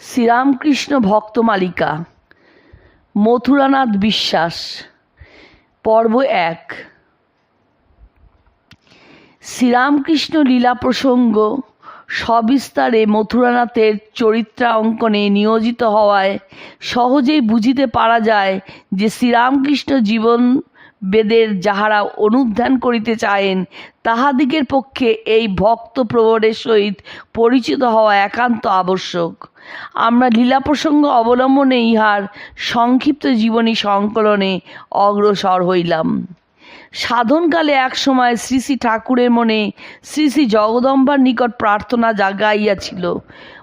শ্রীরামকৃষ্ণ ভক্তমালিকা মথুরানাথ বিশ্বাস, পর্ব এক। শ্রীরামকৃষ্ণ লীলা প্রসঙ্গ সবিস্তারে মথুরানাথের চরিত্রাঙ্কনে নিয়োজিত হওয়ায় সহজেই বুঝিতে পারা যায় যে শ্রীরামকৃষ্ণ জীবন বেদের যাহারা অনুধ্যান করিতে চাহেন, তাহাদিগের পক্ষে এই ভক্ত প্রবরের সহিত পরিচিত হওয়া একান্ত আবশ্যক। আমরা লীলা প্রসঙ্গ অবলম্বনে ইহার সংক্ষিপ্ত জীবনী সংকলনে অগ্রসর হইলাম। সাধনকালে এক সময় শ্রী শ্রী ঠাকুরের মনে শ্রী শ্রী জগদম্বার নিকট প্রার্থনা জাগাইয়াছিল,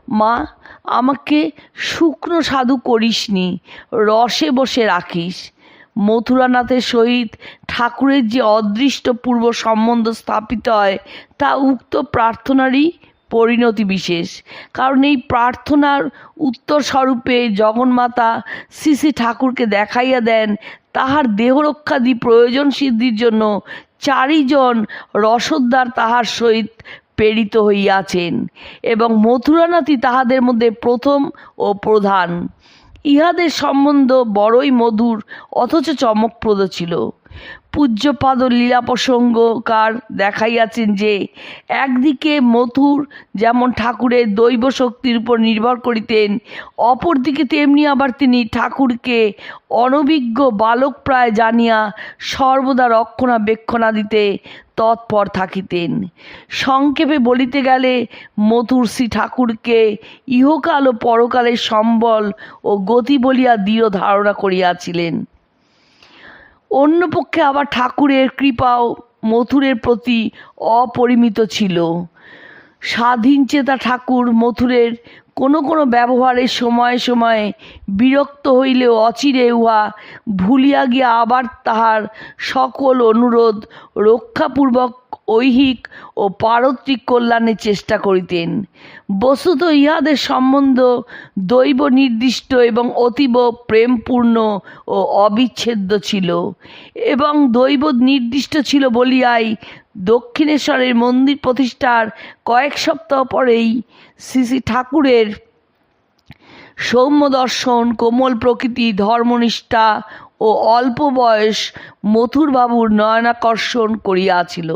মা, আমাকে শুকনো সাধু করিসনি, রসে বসে রাখিস। মথুরানাথের সহিত ঠাকুরের যে অদৃষ্ট পূর্ব সম্বন্ধ স্থাপিত হয়, তা উক্ত প্রার্থনারই পরিণতি বিশেষ। কারণ এই প্রার্থনার উত্তর স্বরূপে জগন্মাতা শ্রী শ্রী ঠাকুরকে দেখাইয়া দেন, তাহার দেহরক্ষাদি প্রয়োজন সিদ্ধির জন্য চারিজন রসদ্দার তাহার সহিত প্রেরিত হইয়াছেন এবং মথুরানাথই তাহাদের মধ্যে প্রথম ও প্রধান। ইহাদের সম্বন্ধ বড়ই মধুর অথচ চমকপ্রদ ছিল। পূজ্যপাদ লীলা প্রসঙ্গকার দেখাইয়াছেন যে, একদিকে মথুর যেমন ঠাকুরের দৈব শক্তির উপর নির্ভর করিতেন, অপরদিকে তেমনি আবার তিনি ঠাকুরকে অনভিজ্ঞ বালক প্রায় জানিয়া সর্বদা রক্ষণাবেক্ষণাদিতে তৎপর থাকিতেন। সংক্ষেপে বলিতে গেলে, মথুর শ্রী ঠাকুরকে ইহকাল ও পরকালের সম্বল ও গতি বলিয়া দৃঢ় ধারণা করিয়াছিলেন। অন্য পক্ষে আবার ঠাকুরের কৃপাও মথুরের প্রতি অপরিমিত ছিল। স্বাধীন চেতা ঠাকুর মথুরের কোনো কোনো ব্যবহারের সময়ে সময়ে বিরক্ত হইলেও অচিরে উহা ভুলিয়া গিয়া আবার তাহার সকল অনুরোধ রক্ষাপূর্বক, ঐহিক ও পারত্রিক কল্যাণের চেষ্টা করিতেন। বস্তুত ইহাদের সম্বন্ধ দৈব নির্দিষ্ট এবং অতীব প্রেমপূর্ণ ও অবিচ্ছেদ্য ছিল এবং দৈব নির্দিষ্ট ছিল বলিয়াই দক্ষিণেশ্বরের মন্দির প্রতিষ্ঠার কয়েক সপ্তাহ পরেই শ্রী ঠাকুরের সৌম্য দর্শন, কোমল প্রকৃতি, ধর্মনিষ্ঠা ও অল্প বয়স মথুরবাবুর নয়নাকর্ষণ করিয়াছিল।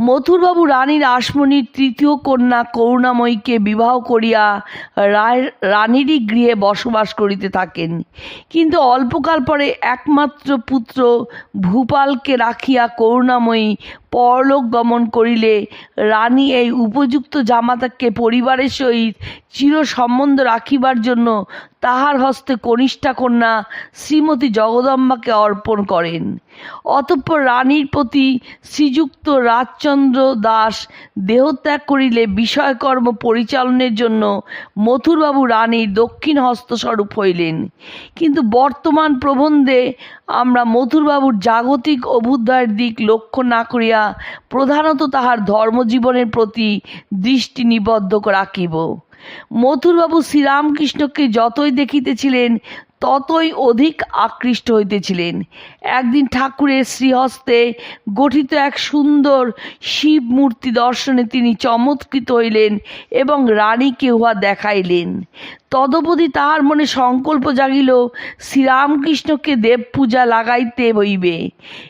মথুরবাবু রানীর আসমনির তৃতীয় কন্যা করুণাময়ীকে বিবাহ করিয়া রায়, রানীরই গৃহে বসবাস করিতে থাকেন। কিন্তু অল্পকাল পরে একমাত্র পুত্র ভূপালকে রাখিয়া করুণাময়ী পরলোক গমন করিলে রানী এই উপযুক্ত জামাতাকে পরিবারের সহিত চির সম্বন্ধ রাখিবার জন্য তাহার হস্তে কনিষ্ঠা কন্যা শ্রীমতী জগদম্বাকে অর্পণ করেন। অতঃপর রানীর প্রতি শ্রীযুক্ত রাজচন্দ্র দাস দেহত্যাগ করিলে বিষয়কর্ম পরিচালনের জন্য মথুরবাবু রানীর দক্ষিণ হস্তস্বরূপ হইলেন। কিন্তু বর্তমান প্রবন্ধে আমরা মথুরবাবুর জাগতিক অভ্যুদয়ের দিক লক্ষ্য না করিয়া প্রধানত তাহার ধর্মজীবনের প্রতি দৃষ্টি নিবদ্ধ রাখিব। মথুরবাবু শ্রীরামকৃষ্ণকে যতই দেখিতেছিলেন ততই অধিক আকৃষ্ট হইতেছিলেন। একদিন ঠাকুরের শ্রীহস্তে গঠিত এক সুন্দর শিব মূর্তি দর্শনে তিনি চমৎকৃত হইলেন এবং রানীকে উহা দেখাইলেন। তদবধি তাহার মনে সংকল্প জাগিল, শ্রীরামকৃষ্ণকে দেব পূজা লাগাইতে হইবে।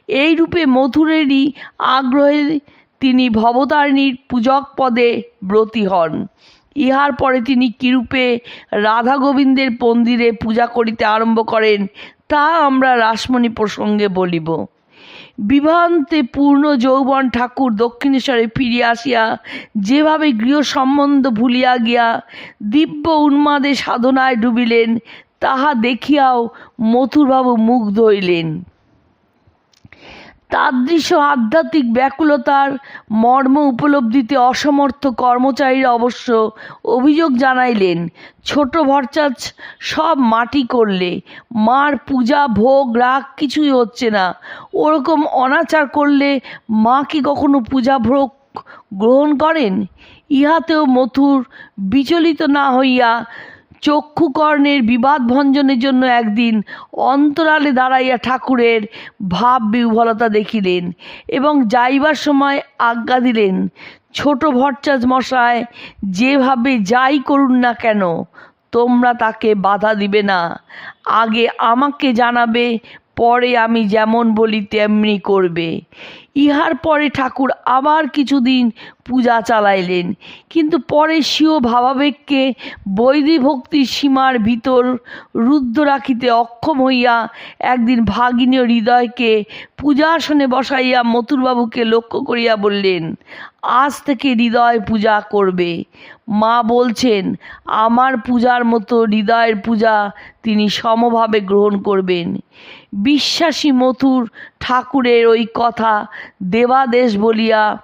এই রূপে মথুরেরই আগ্রহে তিনি ভবতারিণীর পূজক পদে ব্রতী হন। ইহার পরে তিনি কিরূপে রাধা গোবিন্দের মন্দিরে পূজা করিতে আরম্ভ করেন, তা আমরা রাসমণি প্রসঙ্গে বলিব। বিভান্তে পূর্ণ যৌবন ঠাকুর দক্ষিণেশ্বরে ফিরিয়া আসিয়া যেভাবে গৃহ সম্বন্ধ ভুলিয়া গিয়া দিব্য উন্মাদে সাধনায় ডুবিলেন, তাহা দেখিয়াও মথুরবাবু মুগ্ধ হইলেন। তাদৃশ আধ্যাত্মিক ব্যাকুলতার মর্ম উপলব্ধিতে অসমর্থ কর্মচারীরা অবশ্য অভিযোগ জানাইলেন, ছোট ভরচাচ সব মাটি করলে, মার পূজা, ভোগ, রাগ কিছুই হচ্ছে না। ওরকম অনাচার করলে মা কি কখনো পূজা, ভোগ গ্রহণ করেন? ইহাতেও মথুর বিচলিত না হইয়া চক্ষুকর্ণের বিবাদ ভঞ্জনের জন্য একদিন অন্তরালে দাঁড়াইয়া ঠাকুরের ভাব বিহ্বলতা দেখিলেন এবং যাইবার সময় আজ্ঞা দিলেন, ছোট ভট্টাচ মশায়, যেভাবে যাই করুন না কেন, তোমরা তাকে বাধা দিবে না। আগে আমাকে জানাবে পরে আমি যেমন বলি, তেমনি করবে। ইহার পরে ঠাকুর আবার কিছুদিন পূজা চালাইলেন। কিন্তু পরে স্বীয় ভাবাবেগকে বৈধি ভক্তির সীমার ভিতর রুদ্ধ রাখিতে অক্ষম হইয়া একদিন ভাগিনীয় হৃদয়কে পূজাসনে বসাইয়া মথুরবাবুকে লক্ষ্য করিয়া বললেন আজ থেকে হৃদয় পূজা করবে। মা বলছেন, আমার পূজার মতো হৃদয়ের পূজা তিনি সমভাবে গ্রহণ করবেন। বিশ্বাসী মথুর ঠাকুরের ওই কথা দেবাদেশ বলিয়া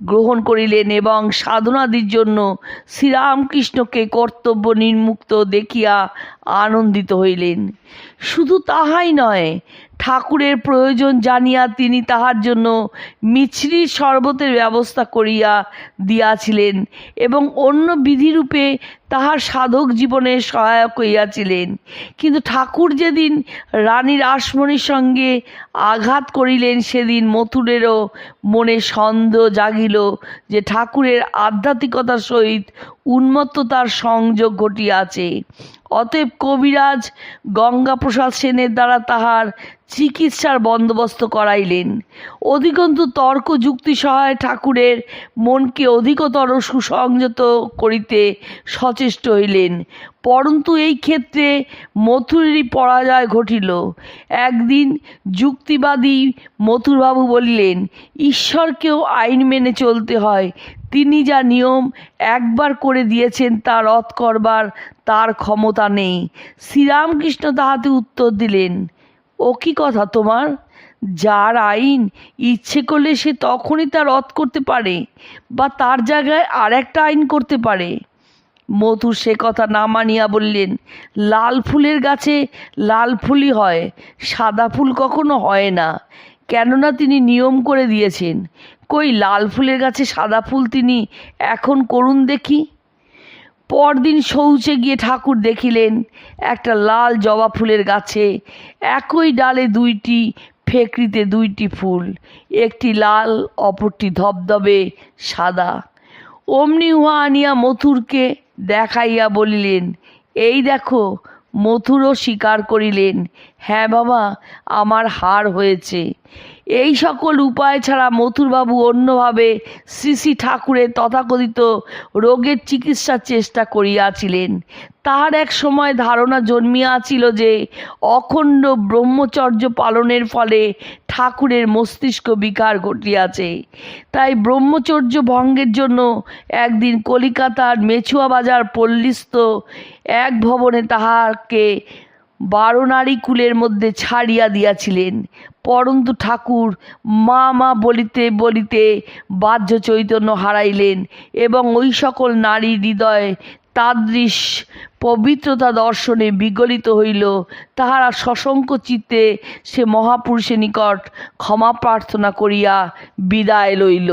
গ্রহণ করিলেন এবং সাধনাদির জন্য শ্রীরামকৃষ্ণকে কর্তব্য নির্মুক্ত দেখিয়া আনন্দিত হইলেন। শুধু তাহাই নয়, ঠাকুরের প্রয়োজন জানিয়া তিনি তাহার জন্য মিছরির শরবতের ব্যবস্থা করিয়া দিয়াছিলেন এবং অন্য বিধিরূপে তাহার সাধক জীবনে সহায়ক হইয়াছিলেন। কিন্তু ঠাকুর যেদিন রানীর আসমণির সঙ্গে আঘাত করিলেন, সেদিন মথুরেরও মনে সন্দেহ জাগিল যে ঠাকুরের আধ্যাত্মিকতার সহিত উন্মত্ততার সংযোগ ঘটিয়াছে। অতএব কবিরাজ গঙ্গাপ্রসাদ সেনের দ্বারা তাহার চিকিৎসার বন্দোবস্ত করাইলেন। অধিকন্তু তর্ক যুক্তি সহায় ঠাকুরের মনকে অধিকতর সুসংযত করিতে সচেষ্ট হইলেন। পরন্তু এই ক্ষেত্রে মথুরেরই পরাজয় ঘটিল। একদিন যুক্তিবাদী মথুরবাবু বলিলেন, ঈশ্বরকেও আইন মেনে চলতে হয়। তিনি যা নিয়ম একবার করে দিয়েছেন, তা রদ করবার তার ক্ষমতা নেই। শ্রীরামকৃষ্ণ তাহাতে উত্তর দিলেন ও কি কথা তোমার? যার আইন ইচ্ছে করলে সে তখনই তা রদ করতে পারে বা তার জায়গায় আর একটা আইন করতে পারে। মধু সে কথা না মানিয়া বললেন, লাল ফুলের গাছে লাল ফুলই হয়, সাদা ফুল কখনো হয় না। কেননা তিনি নিয়ম করে দিয়েছেন, কই লাল ফুলের গাছে সাদা ফুল তিনি এখন করুন দেখি। পরদিন শৌচে গিয়ে ঠাকুর দেখিলেন একটা লাল জবা ফুলের গাছে। একই ডালে দুইটি ফেকরিতে দুইটি ফুল। একটি লাল, অপরটি ধবধবে সাদা। অমনি উহা আনিয়া মথুরকে দেখাইয়া বলিলেন, এই দেখো, মথুরও স্বীকার করিলেন। হ্যাঁ বাবা, আমার হার হয়েছে। এই সকল উপায় ছাড়া মথুরবাবু অন্যভাবে শ্রী শ্রী ঠাকুরের তথাকথিত রোগের চিকিৎসার চেষ্টা করিয়াছিলেন। তাহার এক সময় ধারণা জন্মিয়াছিল যে, অখণ্ড ব্রহ্মচর্য পালনের ফলে ঠাকুরের মস্তিষ্ক বিকার ঘটিয়াছে। তাই ব্রহ্মচর্য ভঙ্গের জন্য একদিন কলিকাতার মেছুয়া বাজার পল্লীস্থ এক ভবনে তাহাকে বারোনারী কুলের মধ্যে ছাড়িয়া দিয়াছিলেন। পরন্তু ঠাকুর মা মা বলিতে বলিতে বাহ্য চৈতন্য হারাইলেন এবং ওই সকল নারী হৃদয় তাদৃশ পবিত্রতা দর্শনে বিগলিত হইল। তাহারা সশঙ্ক চিত্তে সে মহাপুরুষের নিকট ক্ষমা প্রার্থনা করিয়া বিদায় লইল।